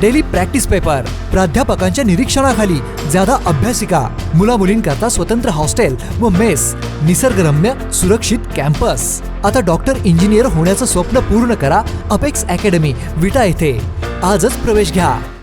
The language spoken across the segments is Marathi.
डेली प्रॅक्टिस पेपर प्राध्यापकांच्या निरीक्षणाखाली ज्यादा अभ्यासिका मुला मुलींकरता स्वतंत्र हॉस्टेल व मेस निसर्गरम्य सुरक्षित कॅम्पस. आता डॉक्टर इंजिनियर होण्याचं स्वप्न पूर्ण करा अपेक्स अकॅडमी विटा येथे. आजच प्रवेश घ्या.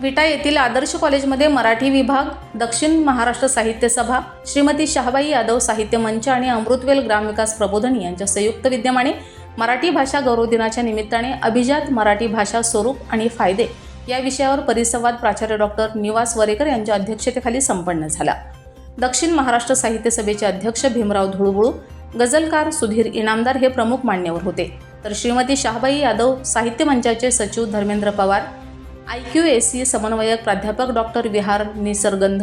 विटा येथील आदर्श कॉलेजमध्ये मराठी विभाग दक्षिण महाराष्ट्र साहित्य सभा श्रीमती शहाबाई यादव साहित्य मंच आणि अमृतवेल ग्रामविकास प्रबोधन यांच्या संयुक्त विद्यमाने मराठी भाषा गौरव दिनाच्या निमित्ताने अभिजात मराठी भाषा स्वरूप आणि फायदे या विषयावर परिसंवाद प्राचार्य डॉक्टर निवास वरेकर यांच्या अध्यक्षतेखाली संपन्न झाला. दक्षिण महाराष्ट्र साहित्य सभेचे अध्यक्ष भीमराव धुळबुळू गझलकार सुधीर इनामदार हे प्रमुख मान्यवर होते. तर श्रीमती शहाबाई यादव साहित्य मंचाचे सचिव Dharmendra Pawar I Q S C समन्वयक प्राध्यापक डॉक्टर विहार निसर्गंध.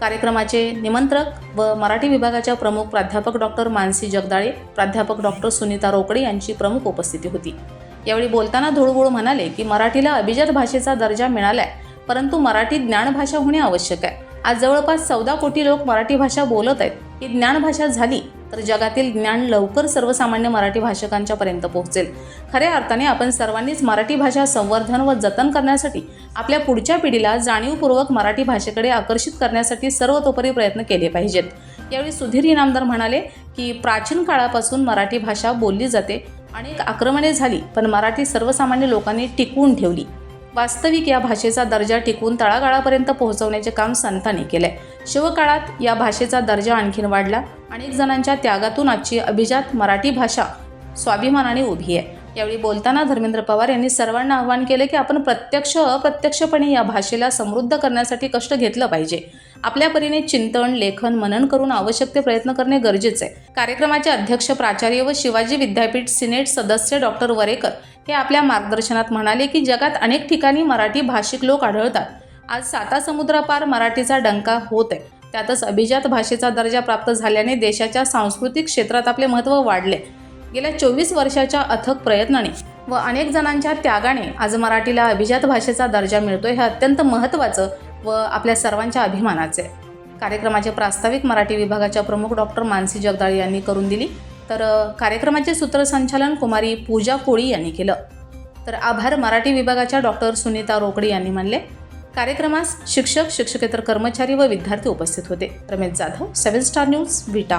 कार्यक्रमाचे निमंत्रक व मराठी विभागाच्या प्रमुख प्राध्यापक डॉक्टर मानसी जगदाळे प्राध्यापक डॉक्टर सुनीता रोकडे यांची प्रमुख उपस्थिती होती. यावेळी बोलताना धुळगुळ म्हणाले की मराठीला अभिजात भाषेचा दर्जा मिळालाय परंतु मराठी ज्ञानभाषा होणे आवश्यक आहे. आज जवळपास चौदा कोटी लोक मराठी भाषा बोलत आहेत. ही ज्ञानभाषा झाली तर जगातील ज्ञान लवकर सर्वसामान्य मराठी भाषकांच्या पर्यंत पोहोचेल. खऱ्या अर्थाने आपण सर्वांनीच मराठी भाषा संवर्धन व जतन करण्यासाठी आपल्या पुढच्या पिढीला जाणीवपूर्वक मराठी भाषेकडे आकर्षित करण्यासाठी सर्वतोपरी प्रयत्न केले पाहिजेत. यावेळी सुधीर इनामदार म्हणाले की प्राचीन काळापासून मराठी भाषा बोलली जाते. अनेक आक्रमणे झाली पण मराठी सर्वसामान्य लोकांनी टिकवून ठेवली. वास्तविक या भाषेचा दर्जा टिकवून तळागाळापर्यंत पोहोचवण्याचे काम संतांनी आहे शिवकाळात या भाषेचा दर्जा आणखीन वाढला. अनेक जणांच्या त्यागातून आजची अभिजात मराठी भाषा स्वाभिमानाने उभी आहे. यावेळी बोलताना धर्मेंद्र पवार यांनी सर्वांना आवाहन केले की आपण प्रत्यक्ष अप्रत्यक्षपणे या भाषेला समृद्ध करण्यासाठी कष्ट घेतलं पाहिजे. आपल्या परीने चिंतन लेखन मनन करून आवश्यक ते प्रयत्न करणे गरजेचे आहे. कार्यक्रमाचे अध्यक्ष प्राचार्य व शिवाजी विद्यापीठ सिनेट सदस्य डॉक्टर वरेकर हे आपल्या मार्गदर्शनात म्हणाले की जगात अनेक ठिकाणी मराठी भाषिक लोक आढळतात. आज साता समुद्रापार मराठीचा डंका होत आहे. त्यातच अभिजात भाषेचा दर्जा प्राप्त झाल्याने देशाच्या सांस्कृतिक क्षेत्रात आपले महत्त्व वाढले. गेल्या चोवीस वर्षाच्या अथक प्रयत्नाने व अनेक जणांच्या त्यागाने आज मराठीला अभिजात भाषेचा दर्जा मिळतो हे अत्यंत महत्त्वाचं व आपल्या सर्वांच्या अभिमानाचे आहे. कार्यक्रमाचे प्रास्ताविक मराठी विभागाच्या प्रमुख डॉक्टर मानसी जगदाळे यांनी करून दिली. तर कार्यक्रमाचे सूत्रसंचालन कुमारी पूजा कोळी यांनी केलं. तर आभार मराठी विभागाच्या डॉक्टर सुनीता रोकडे यांनी मानले. कार्यक्रमास शिक्षक शिक्षकेतर कर्मचारी व विद्यार्थी उपस्थित होते. Ramesh Jadhav seven star news Vita